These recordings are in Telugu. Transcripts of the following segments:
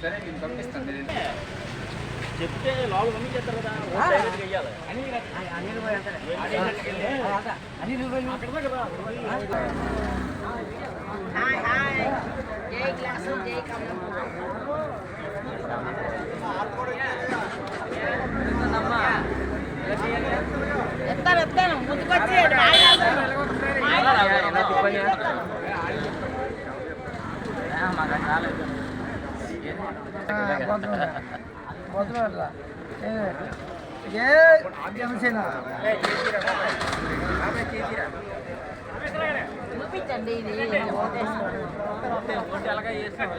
సరే నేను పంపిస్తాను చెప్తే లోపల పంపించేస్తారు కదా. హాయ్ జై గ్లాసు జై కమలం చూపించండి ఇది ఓటేసుకోండి. ఓటు ఎలాగా చేస్తాం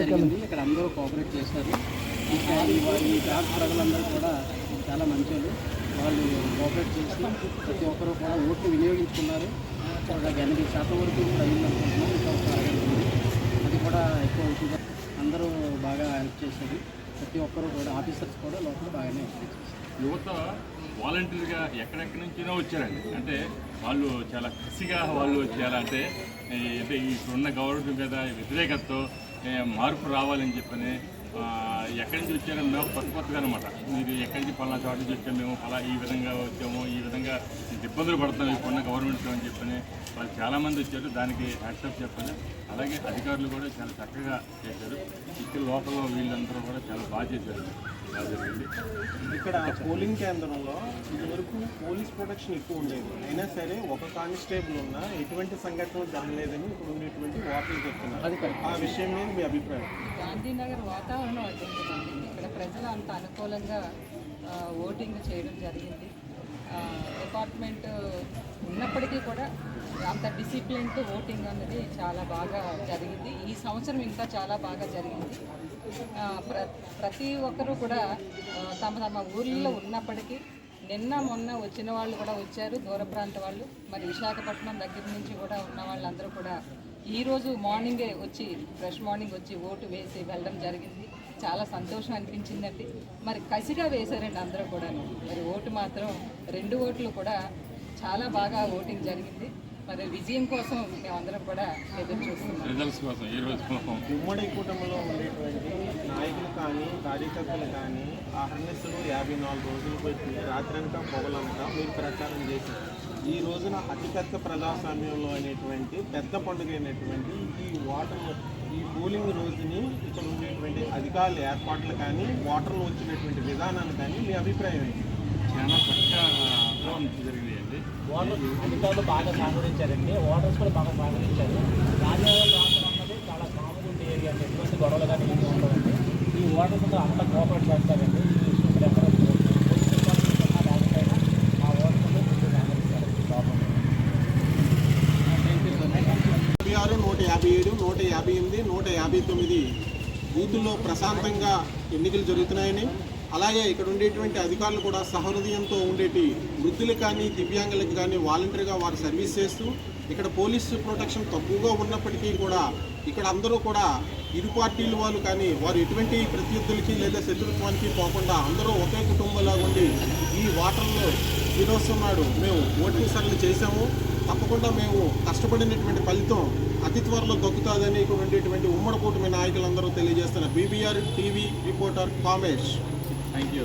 జరిగింది. ఇక్కడ అందరూ కోఆపరేట్ చేశారు. ఈసారి ఈ బ్లాక్ ప్రజలందరూ కూడా చాలా మంచోళ్ళు. వాళ్ళు కోఆపరేట్ చేసి ప్రతి ఒక్కరూ కూడా ఓట్లు వినియోగించుకున్నారు. ఒక ఎనభై శాతం వరకు కూడా ఇంకా ఒక అది కూడా ఎక్కువ అవుతుంది. అందరూ బాగా హెల్ప్ చేశారు. ప్రతి ఒక్కరూ కూడా ఆఫీసర్స్ కూడా లోపల బాగానే హెల్ప్ చేశారు. యువత వాలంటీర్గా ఎక్కడెక్కడి నుంచినో వచ్చారండి. అంటే వాళ్ళు చాలా కసిగా వాళ్ళు వచ్చారంటే అంటే ఈ ఇప్పుడున్న గవర్నమెంట్ మీద వ్యతిరేకతతో మార్పు రావాలని చెప్పని ఎక్కడి నుంచి వచ్చారో మేము కొత్త కొత్తగా అనమాట మీరు ఎక్కడి నుంచి పలానా చోట నుంచి వచ్చాము మేము అలా ఈ విధంగా వచ్చాము ఈ విధంగా ఇబ్బందులు పడుతున్నాం ఇప్పుడున్న గవర్నమెంట్తో అని చెప్పని వాళ్ళు చాలామంది వచ్చారు దానికి యాక్సెప్ట్ చెప్పాలి అలాగే అధికారులు కూడా చాలా చక్కగా చేశారు. ఇక్కడ లోపల వీళ్ళందరూ కూడా చాలా బాగా చేశారు. ఇక్కడ పోలింగ్ కేంద్రంలో ఇదివరకు పోలీస్ ప్రొటెక్షన్ ఎక్కువ ఉండేది. అయినా సరే ఒక కానిస్టేబుల్ ఉన్నా ఎటువంటి సంఘటనలు జరగలేదని ఇప్పుడు ఉన్నటువంటి వార్తలు చెప్తున్నారు. ఆ విషయం మీద మీ అభిప్రాయం? గాంధీనగర్ వాతావరణం అడ్డుంటుందండి ఇక్కడ ప్రజలు అంత అనుకూలంగా ఓటింగ్ చేయడం జరిగింది. డిపార్ట్మెంట్ ఉన్నప్పటికీ కూడా అంత డిసిప్లిన్తో ఓటింగ్ అనేది చాలా బాగా జరిగింది. ఈ సంవత్సరం ఇంకా చాలా బాగా జరిగింది. ప్ర ప్రతి ఒక్కరూ కూడా తమ తమ ఊళ్ళో ఉన్నప్పటికీ నిన్న మొన్న వచ్చిన వాళ్ళు కూడా వచ్చారు దూర ప్రాంత వాళ్ళు. మరి విశాఖపట్నం దగ్గర నుంచి కూడా ఉన్న వాళ్ళందరూ కూడా ఈరోజు మార్నింగే వచ్చి ఫ్రెష్ మార్నింగ్ వచ్చి ఓటు వేసి వెళ్ళడం జరిగింది. చాలా సంతోషం అనిపించిందండి. మరి కసిగా వేశారండి అందరూ కూడా మరి ఓటు మాత్రం రెండు ఓట్లు కూడా చాలా బాగా ఓటింగ్ జరిగింది. మరి విజయం కోసం మేమందరం కూడా ఎదురు చూస్తున్నాం. రిజల్ట్స్ కోసం ఈ రోజు ఉమ్మడి కుటుంబంలో ఉండేటువంటి నాయకులు కానీ కార్యకర్తలు కానీ ఆ హర్నెస్సులు యాభై నాలుగు రోజులు పెట్టి రాత్రంతా పొగలంతా మీరు ప్రచారం చేశారు. ఈ రోజున అతిపెద్ద ప్రజాస్వామ్యంలో అనేటువంటి పెద్ద పండుగ అయినటువంటి ఈ ఓటర్ ఈ పోలింగ్ రోజుని ఇక్కడ ఉండేటువంటి అధికారుల ఏర్పాట్లు కానీ ఓటర్లు వచ్చినటువంటి విధానాన్ని కానీ మీ అభిప్రాయం ఏంటి? చాలా చక్కగా జరిగినాయండి ఓటర్ అధికారులు బాగా సహకరించారండి ఓటర్స్ కూడా బాగా సహకరించారు రాజనగర్ ప్రాంతం అన్నది చాలా కామన్ ఉండే ఏరియా అండి ఎటువంటి గొడవలు కానీ ఏమి ఉండవండి ఈ ఓటర్స్ కూడా అంత కోఆపరేట్ చేస్తారండి మా నూట యాభై ఏడు నూట యాభై ఎనిమిది నూట యాభై తొమ్మిది బూతుల్లో ప్రశాంతంగా ఎన్నికలు జరుగుతున్నాయని అలాగే ఇక్కడ ఉండేటువంటి అధికారులు కూడా సహృదయంతో ఉండేటి వృద్ధులకు కానీ దివ్యాంగులకు కానీ వాలంటీర్గా వారు సర్వీస్ చేస్తూ ఇక్కడ పోలీసు ప్రొటెక్షన్ తక్కువగా ఉన్నప్పటికీ కూడా ఇక్కడ అందరూ కూడా ఇరు పార్టీల వాళ్ళు కానీ వారు ఎటువంటి ప్రత్యర్థులకి లేదా శత్రుత్వానికి పోకుండా అందరూ ఒకే కుటుంబంలా ఉండి ఈ వాటర్లో దినోత్సవం నాడు మేము ఓటింగ్ సరళి చేశాము. తప్పకుండా మేము కష్టపడినటువంటి ఫలితం అతి త్వరలో దక్కుతుందని ఇక్కడ ఉండేటువంటి ఉమ్మడి కూటమి నాయకులందరూ తెలియజేస్తున్న BBR TV reporter Kamesh. Thank you.